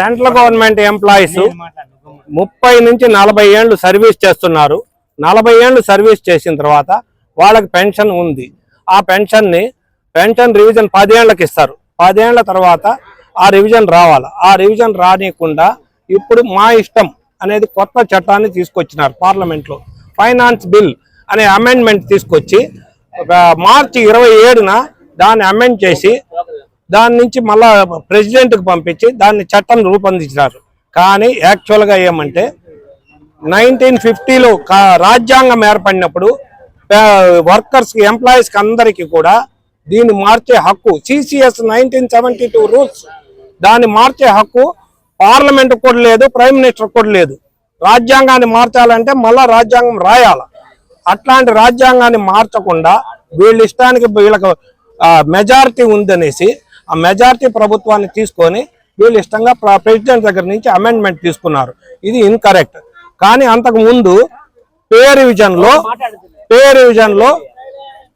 Central government employees ముప్పై నుంచి నలభై ఏళ్ళు సర్వీస్ చేస్తున్నారు. నలభై ఏళ్ళు సర్వీస్ చేసిన తర్వాత వాళ్ళకి పెన్షన్ ఉంది. ఆ పెన్షన్ని పెన్షన్ రివిజన్ పదేళ్ళకు ఇస్తారు. పదేళ్ళ తర్వాత ఆ రివిజన్ రావాలి. ఆ రివిజన్ రానియకుండా ఇప్పుడు మా ఇష్టం అనేది కొత్త చట్టాన్ని తీసుకొచ్చినారు పార్లమెంట్లో. ఫైనాన్స్ బిల్ అనే అమెండ్మెంట్ తీసుకొచ్చి మార్చి ఇరవై ఏడున దాన్ని అమెండ్ చేసి దాని నుంచి మళ్ళా ప్రెసిడెంట్కి పంపించి దాన్ని చట్టం రూపొందించినారు. కానీ యాక్చువల్గా ఏమంటే నైన్టీన్ ఫిఫ్టీలో రాజ్యాంగం ఏర్పడినప్పుడు వర్కర్స్కి ఎంప్లాయీస్కి అందరికీ కూడా దీన్ని మార్చే హక్కు CCS nineteen seventy two rules దాన్ని మార్చే హక్కు పార్లమెంట్ కూడా లేదు ప్రైమ్ మినిస్టర్ కూడా లేదు. రాజ్యాంగాన్ని మార్చాలంటే మళ్ళా రాజ్యాంగం రాయాల. అట్లాంటి రాజ్యాంగాన్ని మార్చకుండా వీళ్ళ ఇష్టానికి వీళ్ళకు మెజారిటీ ఉందనేసి ఆ మెజార్టీ ప్రభుత్వాన్ని తీసుకొని వీళ్ళు ఇష్టంగా ప్రెసిడెంట్ దగ్గర నుంచి అమెండ్మెంట్ తీసుకున్నారు. ఇది ఇన్కరెక్ట్ కానీ అంతకు ముందు పే రివిజన్లో పే రివిజన్లో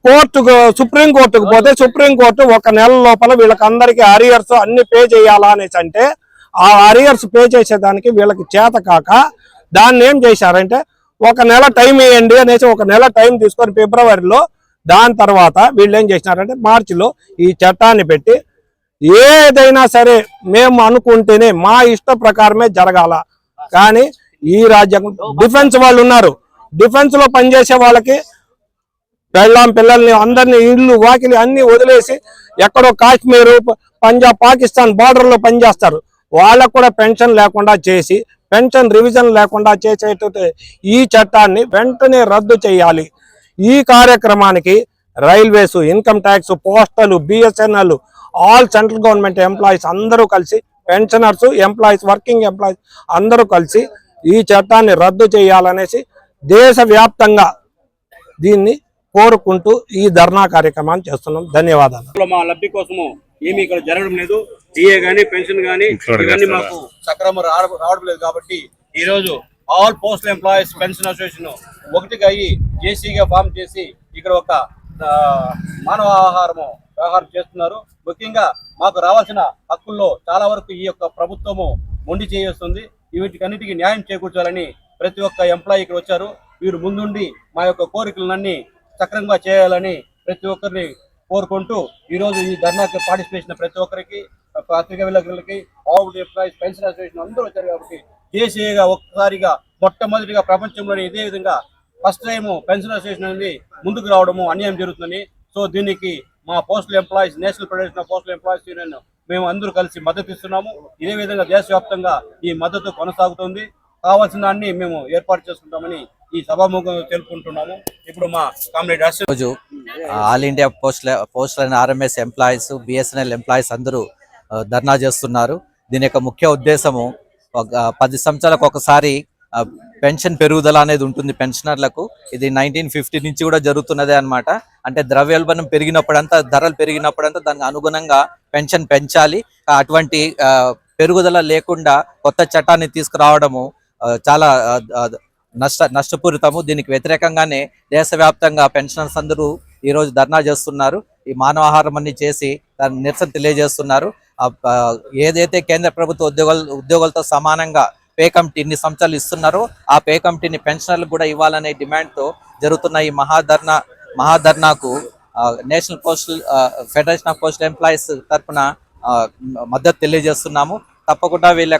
కోర్టుకు సుప్రీంకోర్టుకు పోతే సుప్రీం కోర్టు ఒక నెల లోపల వీళ్ళకి అరియర్స్ అన్ని పే చేయాలా అనేసి అంటే ఆ అరియర్స్ పే చేసేదానికి వీళ్ళకి చేత కాక దాన్ని ఏం చేశారంటే ఒక నెల టైం ఇవ్వండి అనేసి ఒక నెల టైం తీసుకొని ఫిబ్రవరిలో దాని తర్వాత వీళ్ళు ఏం చేసినారంటే మార్చిలో ఈ చట్టాన్ని పెట్టి ఏదైనా సరే మేము అనుకుంటేనే మా ఇష్ట ప్రకారమే జరగాల. కానీ ఈ రాజ్యాంగం డిఫెన్స్ వాళ్ళు ఉన్నారు. డిఫెన్స్లో పనిచేసే వాళ్ళకి పెళ్ళాం పిల్లల్ని అందరిని ఇల్లు వాకిలి అన్ని వదిలేసి ఎక్కడో కాశ్మీర్ పంజాబ్ పాకిస్తాన్ బార్డర్లో పనిచేస్తారు. వాళ్ళకు కూడా పెన్షన్ లేకుండా చేసి పెన్షన్ రివిజన్ లేకుండా చేసేటట్టు ఈ చట్టాన్ని వెంటనే రద్దు చేయాలి. ఈ కార్యక్రమానికి railways income tax postal BSNL all central government employees అందరూ కలిసి పెన్షనర్స్ ఎంప్లాయీస్ వర్కింగ్ ఎంప్లాయీస్ అందరూ కలిసి ఈ చట్టాన్ని రద్దు చేయాలనేసి దేశవ్యాప్తంగా దీన్ని కోరుకుంటూ ఈ ధర్నా కార్యక్రమాన్ని చేస్తున్నాం. ధన్యవాదాలు. మా లబ్ధి కోసము ఏమీ ఇక్కడ జరగడం లేదు. డిఏ గానీ పెన్షన్ గానీ ఇవన్నీ మాకు సక్రమం రావడం లేదు కాబట్టి ఈ రోజు all postal employees pension association ఒకటిగా అయ్యి జేసీగా ఫామ్ చేసి ఇక్కడ ఒక మానవ ఆహారము వ్యవహారం చేస్తున్నారు. ముఖ్యంగా మాకు రావాల్సిన హక్కుల్లో చాలా వరకు ఈ యొక్క ప్రభుత్వము మొండి చేస్తుంది వీటికన్నిటికీ న్యాయం చేకూర్చాలని ప్రతి ఒక్క ఎంప్లాయీ ఇక్కడ వచ్చారు. వీరు ముందుండి మా యొక్క కోరికలన్నీ సక్రమంగా చేయాలని ప్రతి ఒక్కరిని కోరుకుంటూ ఈరోజు ఈ ధర్నాకి పార్టిసిపేట్ చేసిన ప్రతి ఒక్కరికి పత్రికా విలేకరులకి ఆవుడ్ ఎంప్లాయీస్ పెన్షన్ అసోసియేషన్ అందరూ వచ్చారు కాబట్టి దేశీయంగా ఒక్కసారిగా మొట్టమొదటిగా ప్రపంచంలోని ఇదే విధంగా ఫస్ట్ టైం పెన్షన్ అసోసియేషన్ అనేది ముందుకు రావడము అన్యాయం జరుగుతుందని. సో దీనికి మా postal employees national federation of postal employees union మేము అందరూ కలిసి మద్దతు ఇస్తున్నాము. ఇదే విధంగా దేశవ్యాప్తంగా ఈ మద్దతు కొనసాగుతుంది. కావాల్సిన అన్ని మేము ఏర్పాటు చేసుకుంటామని ఈ సభాముఖం తెలుపుకుంటున్నాము. ఇప్పుడు మా కామ్రేడ్ అశ్వ రోజు all India postal postal and RMS employees BSNL employees అందరూ ధర్నా చేస్తున్నారు. దీని యొక్క ముఖ్య ఉద్దేశము పది సంవత్సరాలకు ఒకసారి పెన్షన్ పెరుగుదల అనేది ఉంటుంది పెన్షనర్లకు. ఇది నైన్టీన్ ఫిఫ్టీ నుంచి కూడా జరుగుతున్నదే అన్నమాట. అంటే ద్రవ్యోల్బణం పెరిగినప్పుడంతా ధరలు పెరిగినప్పుడంతా దానికి అనుగుణంగా పెన్షన్ పెంచాలి. అటువంటి ఆ, పెరుగుదల లేకుండా కొత్త చట్టాన్ని తీసుకురావడము చాలా నష్ట నష్టపూరితము. దీనికి వ్యతిరేకంగానే దేశవ్యాప్తంగా పెన్షనర్స్ అందరూ ఈ రోజు ధర్నా చేస్తున్నారు. ఈ మానవాహారం అన్ని చేసి దాని నిరసన తెలియజేస్తున్నారు. ఏదైతే కేంద్ర ప్రభుత్వ ఉద్యోగాలు ఉద్యోగులతో సమానంగా పే కమిటీ ఇన్ని సంవత్సరాలు ఇస్తున్నారు ఆ పే కమిటీని పెన్షనర్లు కూడా ఇవ్వాలనే డిమాండ్తో జరుగుతున్న ఈ మహాధర్నా మహాధర్నాకు national postal federation of postal employees తరఫున ఆ, మద్దతు తెలియజేస్తున్నాము. తప్పకుండా వీళ్ళ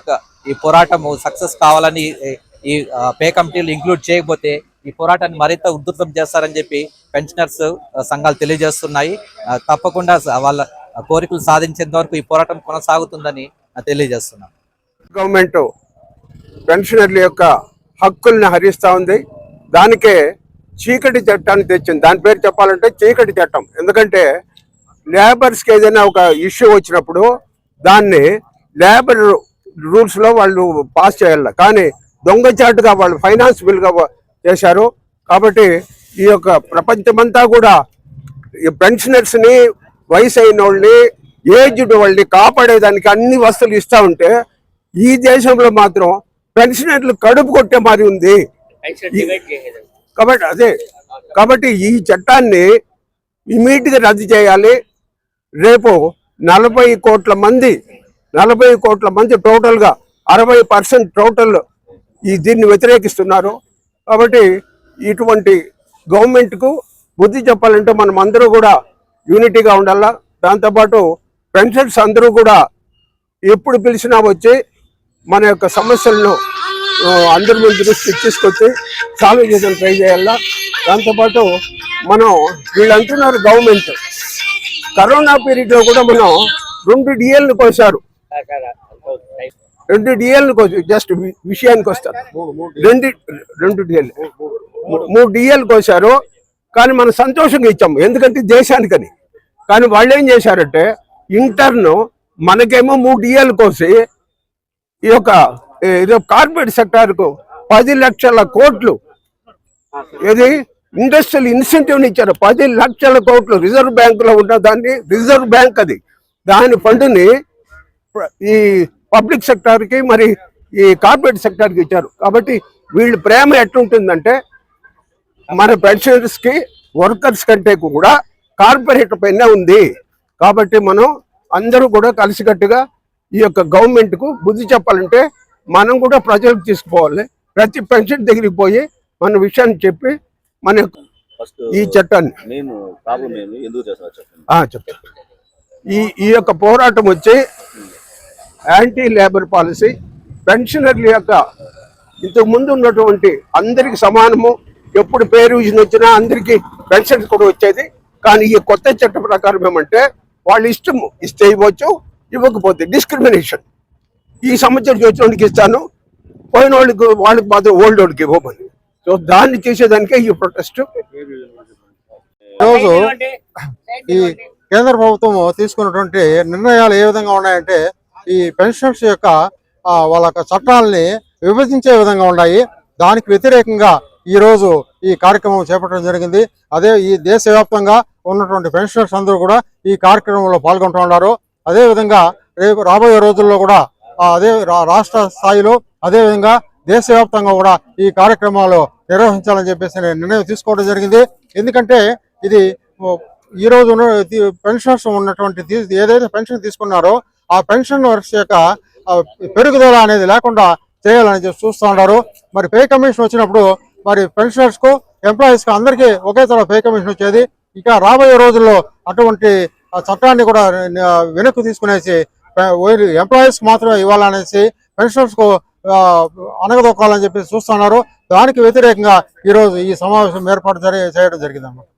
ఈ పోరాటము సక్సెస్ కావాలని ఈ- పే కమిటీలు ఇంక్లూడ్ చేయకపోతే ఈ పోరాటాన్ని మరింత ఉధృతం చేస్తారని చెప్పి పెన్షనర్స్ సంఘాలు తెలియజేస్తున్నాయి. తప్పకుండా వాళ్ళ కోరికలు సాధించేంత వరకు ఈ పోరాటం కొనసాగుతుందని తెలియజేస్తున్నాం. గవర్నమెంట్ పెన్షనర్ల యొక్క హక్కుల్ని హరిస్తూ ఉంది. దానికే చీకటి చట్టాన్ని తెచ్చింది. దాని పేరు చెప్పాలంటే చీకటి చట్టం. ఎందుకంటే లేబర్స్కి ఏదైనా ఒక ఇష్యూ వచ్చినప్పుడు దాన్ని లేబర్ రూల్స్లో వాళ్ళు పాస్ చేయాలి. కానీ దొంగచాటుగా వాళ్ళు ఫైనాన్స్ బిల్గా చేశారు. కాబట్టి ఈ యొక్క ప్రపంచమంతా కూడా ఈ పెన్షనర్స్ని వయసు అయిన వాళ్ళని ఏజ్డ్ వాళ్ళని కాపాడేదానికి అన్ని వస్తువులు ఇస్తూ ఉంటే ఈ దేశంలో మాత్రం పెన్షనర్లు కడుపు కొట్టే మాది ఉంది. కాబట్టి అదే కాబట్టి ఈ చట్టాన్ని ఇమీడియట్గా రద్దు చేయాలి. రేపు నలభై కోట్ల మంది నలభై కోట్ల మంది టోటల్గా అరవై పర్సెంట్ టోటల్ ఈ దీన్ని వ్యతిరేకిస్తున్నారు. కాబట్టి ఇటువంటి గవర్నమెంట్కు బుద్ధి చెప్పాలంటే మనం అందరూ కూడా యూనిటీగా ఉండాలా. దాంతోపాటు పెన్షన్స్ అందరూ కూడా ఎప్పుడు పిలిచినా వచ్చి మన యొక్క సమస్యలను అందరి మీద దృష్టికి తీసుకొచ్చి సాల్వ్ చేసిన ట్రై చేయాలా? దాంతోపాటు మనం వీళ్ళు అంటున్నారు గవర్నమెంట్. కరోనా పీరియడ్లో కూడా మనం రెండు డిఎల్ని కోసారు. రెండు డిఎల్ని కోసి జస్ట్ విషయానికి వస్తారు రెండు రెండు డిఎల్. మూడు డిఎల్ కోసారు. కానీ మనం సంతోషంగా ఇచ్చాము ఎందుకంటే దేశానికని. కానీ వాళ్ళు ఏం చేశారంటే ఇంటర్ను మనకేమో మూడు డిఎల్ కోసి ఈ యొక్క కార్పొరేట్ సెక్టార్కు పది లక్షల కోట్లు. ఇది ఇండస్ట్రియల్ ఇన్సెంటివ్ని ఇచ్చారు. పది లక్షల కోట్లు రిజర్వ్ బ్యాంకులో ఉన్న దాన్ని రిజర్వ్ బ్యాంక్ అది. దాని ఫండ్ని ఈ పబ్లిక్ సెక్టార్కి మరి ఈ కార్పొరేట్ సెక్టార్కి ఇచ్చారు. కాబట్టి వీళ్ళ ప్రేమ ఎట్లుంటుందంటే మన పెన్షనర్స్కి వర్కర్స్ కంటే కూడా కార్పొరేట్ పైన ఉంది. కాబట్టి మనం అందరూ కూడా కలిసికట్టుగా ఈ యొక్క గవర్నమెంట్కు బుద్ధి చెప్పాలంటే మనం కూడా ప్రజలకు తీసుకుపోవాలి ప్రతి పెన్షన్ దగ్గరికి పోయి మన విషయాన్ని చెప్పి మన ఈ చట్టాన్ని. మెయిన్ ప్రాబ్లం ఏంది? ఎందుకు చేస్తున్నారు చెప్పండి. ఆ, చెప్తా ఈ ఈ యొక్క పోరాటం వచ్చి యాంటీ లేబర్ పాలసీ పెన్షనర్ల యొక్క ఇంతకు ముందు ఉన్నటువంటి అందరికి సమానము ఎప్పుడు పేరు విజన్ వచ్చినా అందరికి పెన్షన్ కూడా వచ్చేది. కానీ ఈ కొత్త చట్ట ప్రకారం ఏమంటే వాళ్ళ ఇష్టము ఇస్తే ఇవ్వచ్చు ఇవ్వకపోతే డిస్క్రిమినేషన్ ఈ సంవత్సరం వచ్చినోడికి ఇస్తాను పోయిన వాళ్ళకి వాళ్ళకి మాత్రం ఓల్డ్ వాళ్ళకి ఇవ్వమని. సో దాన్ని చేసేదానికే ఈ ప్రొటెస్ట్ ఈరోజు ఈ కేంద్ర ప్రభుత్వం తీసుకున్నటువంటి నిర్ణయాలు ఏ విధంగా ఉన్నాయంటే ఈ పెన్షనర్స్ యొక్క వాళ్ళ యొక్క చట్టాలని విభజించే విధంగా ఉన్నాయి. దానికి వ్యతిరేకంగా ఈ రోజు ఈ కార్యక్రమం చేపట్టడం జరిగింది. అదే ఈ దేశవ్యాప్తంగా ఉన్నటువంటి పెన్షనర్స్ అందరూ కూడా ఈ కార్యక్రమంలో పాల్గొంటూ ఉన్నారు. అదేవిధంగా రేపు రాబోయే రోజుల్లో కూడా అదే రా- రాష్ట్ర స్థాయిలో అదేవిధంగా దేశవ్యాప్తంగా కూడా ఈ కార్యక్రమాలు నిర్వహించాలని చెప్పేసి నిర్ణయం తీసుకోవడం జరిగింది. ఎందుకంటే ఇది ఈ రోజు ఉన్న పెన్షనర్స్ ఉన్నటువంటి ఏదైతే పెన్షన్ తీసుకున్నారో ఆ పెన్షనర్స్ యొక్క పెరుగుదల అనేది లేకుండా చేయాలని చెప్పి చూస్తూ ఉన్నారు. మరి పే కమిషన్ వచ్చినప్పుడు మరి పెన్షనర్స్కు ఎంప్లాయీస్కు అందరికీ ఒకే తర పే కమిషన్ వచ్చేది. ఇక రాబోయే రోజుల్లో అటువంటి ఆ చట్టాన్ని కూడా వెనక్కి తీసుకునేసి ఎంప్లాయీస్ మాత్రమే ఇవ్వాలనేసి పెన్షనర్స్కు ఆ, అనగదొక్కాలని చెప్పి చూస్తున్నారు. దానికి వ్యతిరేకంగా ఈ రోజు ఈ సమావేశం ఏర్పాటు చేయడం జరిగిందన్నమాట.